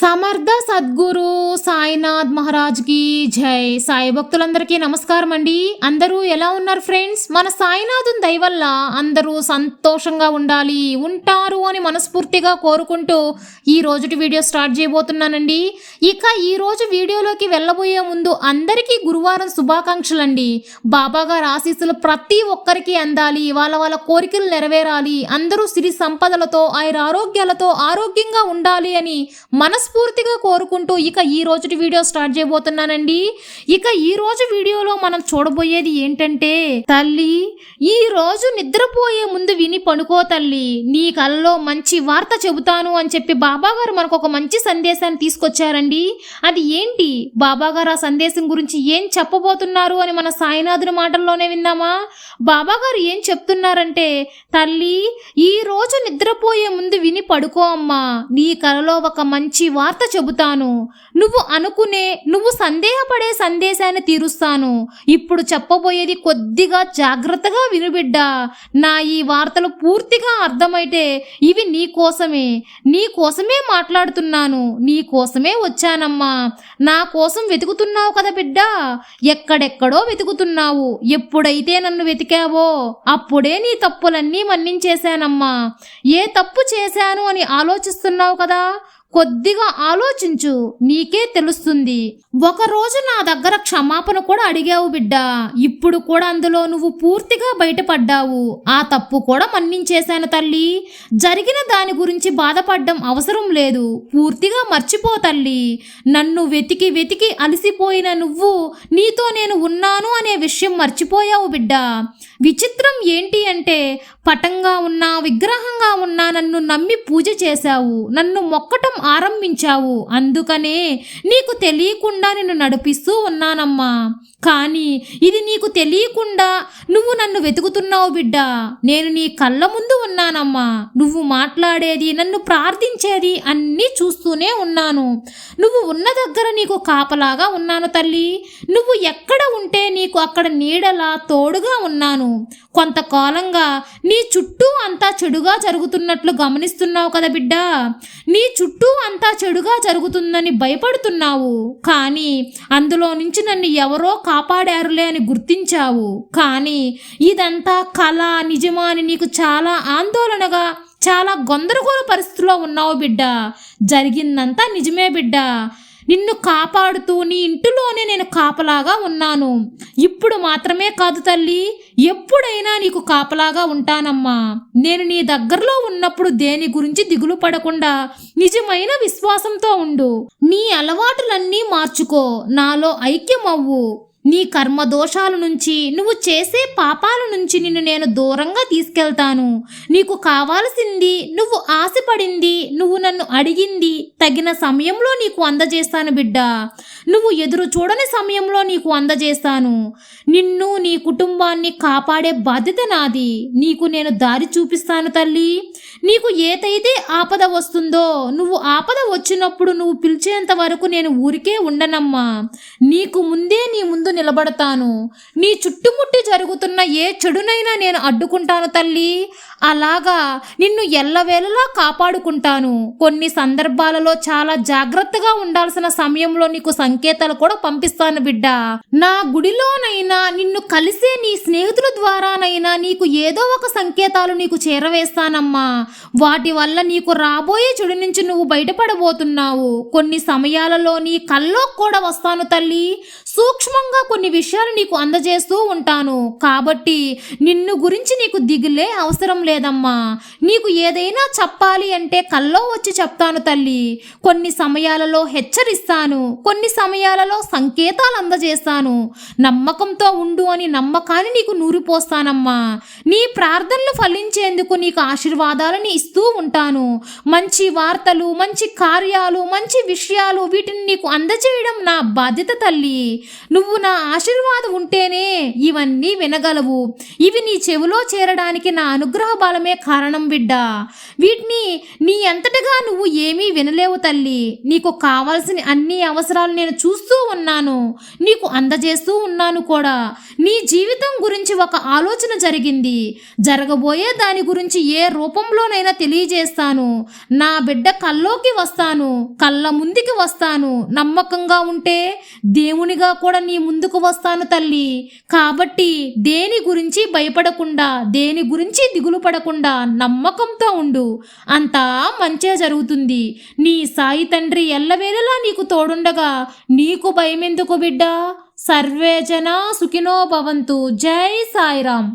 సమర్థ సద్గురు సాయినాథ్ మహారాజ్కి జై. సాయి భక్తులందరికీ నమస్కారం అండి. అందరూ ఎలా ఉన్నారు ఫ్రెండ్స్? మన సాయినాథుని దయ వల్ల అందరూ సంతోషంగా ఉండాలి ఉంటారు అని మనస్ఫూర్తిగా కోరుకుంటూ ఈ రోజుటి వీడియో స్టార్ట్ చేయబోతున్నానండి. ఇక ఈ రోజు వీడియోలోకి వెళ్ళబోయే ముందు అందరికీ గురువారం శుభాకాంక్షలు అండి బాబా గారి ఆశీస్సులు ప్రతి ఒక్కరికి అందాలి వాళ్ళ వాళ్ళ కోరికలు నెరవేరాలి అందరూ సిరి సంపదలతో ఆయన ఆరోగ్యాలతో ఆరోగ్యంగా ఉండాలి అని మనస్ మనస్ఫూర్తిగా కోరుకుంటూ ఇక ఈ రోజుటి వీడియో స్టార్ట్ చేయబోతున్నానండి. ఇక ఈ రోజు వీడియోలో మనం చూడబోయేది ఏంటంటే తల్లి ఈ రోజు నిద్రపోయే ముందు విని పడుకో తల్లి. నీ కలలో మంచి వార్త చెబుతాను అని చెప్పి బాబాగారు మనకు ఒక మంచి సందేశాన్ని తీసుకొచ్చారండి. అది ఏంటి? బాబాగారు ఆ సందేశం గురించి ఏం చెప్పబోతున్నారు అని మన సాయినాథుని మాటల్లోనే విందామా? బాబాగారు ఏం చెప్తున్నారంటే తల్లి ఈ రోజు నిద్రపోయే ముందు విని పడుకో అమ్మా. నీ కలలో ఒక మంచి వార్త చెబుతాను. నువ్వు అనుకునే నువ్వు సందేహపడే సందేశాన్ని తీరుస్తాను. ఇప్పుడు చెప్పబోయేది కొద్దిగా జాగ్రత్తగా వినుబిడ్డ నా ఈ వార్తలు పూర్తిగా అర్థమైతే ఇవి నీ కోసమే. నీ కోసమే మాట్లాడుతున్నాను. నీ కోసమే వచ్చానమ్మా. నా కోసం వెతుకుతున్నావు కదా బిడ్డ. ఎక్కడెక్కడో వెతుకుతున్నావు. ఎప్పుడైతే నన్ను వెతికావో అప్పుడే నీ తప్పులన్నీ మన్నించేశానమ్మా. ఏ తప్పు చేశాను అని ఆలోచిస్తున్నావు కదా? కొద్దిగా ఆలోచించు నీకే తెలుస్తుంది. ఒకరోజు నా దగ్గర క్షమాపణ కూడా అడిగావు బిడ్డ. ఇప్పుడు కూడా అందులో నువ్వు పూర్తిగా బయటపడ్డావు. ఆ తప్పు కూడా మన్నించేశాను తల్లి. జరిగిన దాని గురించి బాధపడడం అవసరం లేదు. పూర్తిగా మర్చిపో తల్లి. నన్ను వెతికి వెతికి అలసిపోయిన నువ్వు నీతో నేను ఉన్నాను అనే విషయం మర్చిపోయావు బిడ్డ. విచిత్రం ఏంటి అంటే పటంగా ఉన్నా విగ్రహంగా ఉన్నా నన్ను నమ్మి పూజ చేశావు. నన్ను మొక్కటం ఆరంభించావు. అందుకనే నీకు తెలియకుండా నిన్ను నడిపిస్తూ ఉన్నానమ్మా. కానీ ఇది నీకు తెలియకుండా నువ్వు నన్ను వెతుకుతున్నావు బిడ్డ. నేను నీ కళ్ళ ముందు ఉన్నానమ్మా. నువ్వు మాట్లాడేది నన్ను ప్రార్థించేది అన్నీ చూస్తూనే ఉన్నాను. నువ్వు ఉన్న దగ్గర నీకు కాపలాగా ఉన్నాను తల్లి. నువ్వు ఎక్కడ ఉంటే నీకు అక్కడ నీడలా తోడుగా ఉన్నాను. కొంతకాలంగా నీ చుట్టూ అంతా చెడుగా జరుగుతున్నట్లు గమనిస్తున్నావు కదా బిడ్డ. నీ చుట్టూ అంతా చెడుగా జరుగుతుందని భయపడుతున్నావు. కానీ అందులో నుంచి నన్ను ఎవరో కాపాడారులే అని గుర్తించావు. కానీ ఇదంతా కళ నిజమా అని నీకు చాలా ఆందోళనగా చాలా గందరగోళ పరిస్థితిలో ఉన్నావు బిడ్డ. జరిగిందంతా నిజమే బిడ్డ. నిన్ను కాపాడుతూ నీ ఇంటిలోనే నేను కాపలాగా ఉన్నాను. ఇప్పుడు మాత్రమే కాదు తల్లి ఎప్పుడైనా నీకు కాపలాగా ఉంటానమ్మా. నేను నీ దగ్గరలో ఉన్నప్పుడు దేని గురించి దిగులు పడకుండా నిజమైన విశ్వాసంతో ఉండు. నీ అలవాటులన్నీ మార్చుకో. నాలో ఐక్యమవ్వు. నీ కర్మ దోషాల నుంచి నువ్వు చేసే పాపాల నుంచి నిన్ను నేను దూరంగా తీసుకెళ్తాను. నీకు కావాల్సింది నువ్వు ఆశపడింది నువ్వు నన్ను అడిగింది తగిన సమయంలో నీకు అందజేస్తాను బిడ్డ. నువ్వు ఎదురు చూడని సమయంలో నీకు అందజేస్తాను. నిన్ను నీ కుటుంబాన్ని కాపాడే బాధ్యత నాది. నీకు నేను దారి చూపిస్తాను తల్లి. నీకు ఏదైతే ఆపద వస్తుందో నువ్వు ఆపద వచ్చినప్పుడు నువ్వు పిలిచేంత వరకు నేను ఊరికే ఉండనమ్మా. నీకు ముందే నీ ముందు నిలబడతాను. నీ చుట్టుముట్టి జరుగుతున్న ఏ చెడునైనా నేను అడ్డుకుంటాను తల్లి. అలాగా నిన్ను ఎల్లవేళలా కాపాడుకుంటాను. కొన్ని సందర్భాలలో చాలా జాగ్రత్తగా ఉండాల్సిన సమయంలో నీకు సంకేతాలు కూడా పంపిస్తాను బిడ్డ. నా గుడిలోనైనా నిన్ను కలిసే నీ స్నేహితుల ద్వారానైనా నీకు ఏదో ఒక సంకేతాలు నీకు చేరవేస్తానమ్మా. వాటి వల్ల నీకు రాబోయే చెడు నుంచి నువ్వు బయటపడబోతున్నావు. కొన్ని సమయాలలో నీ కల్లో కూడా వస్తాను తల్లి. సూక్ష్మంగా కొన్ని విషయాలు నీకు అందజేస్తూ ఉంటాను. కాబట్టి నిన్ను గురించి నీకు దిగులే అవసరం లేదమ్మా. నీకు ఏదైనా చెప్పాలి అంటే కల్లో వచ్చి చెప్తాను తల్లి. కొన్ని సమయాలలో హెచ్చరిస్తాను. కొన్ని సమయాలలో సంకేతాలు అందజేస్తాను. నమ్మకంతో ఉండు అని నమ్మకాన్ని నీకు నూరిపోస్తానమ్మా. నీ ప్రార్థనలు ఫలించేందుకు నీకు ఆశీర్వాదాలు ఆశీర్వాదాలని ఇస్తూ ఉంటాను. మంచి వార్తలు మంచి కార్యాలు మంచి విషయాలు వీటిని నీకు అందజేయడం నా బాధ్యత తల్లి. నువ్వు నా ఆశీర్వాదం ఉంటేనే ఇవన్నీ వినగలవు. ఇవి నీ చెవిలో చేరడానికి నా అనుగ్రహ బలమే కారణం బిడ్డ. వీటిని నీ ఇంకా నువ్వు ఏమీ వినలేవు తల్లి. నీకు కావాల్సిన అన్ని అవసరాలు నేను చూస్తూ ఉన్నాను. నీకు అందజేస్తూ ఉన్నాను కూడా. నీ జీవితం గురించి ఒక ఆలోచన జరిగింది. జరగబోయే దాని గురించి ఏ రూపంలోనైనా తెలియజేస్తాను. నా బిడ్డ కల్లోకి వస్తాను. కళ్ళ ముందుకి వస్తాను. నమ్మకంగా ఉంటే దేవునిగా కూడా నీ ముందుకు వస్తాను తల్లి. కాబట్టి దేని గురించి భయపడకుండా దేని గురించి దిగులు పడకుండా నమ్మకంతో ఉండు. అంతా మంచే జరుగుతుంది. నీ సాయి తండ్రి ఎల్లవేళలా నీకు తోడుండగా. నీకు భయమెందుకు బిడ్డా? సర్వేజన సుఖినో భవంతు. జై సాయిరామ్.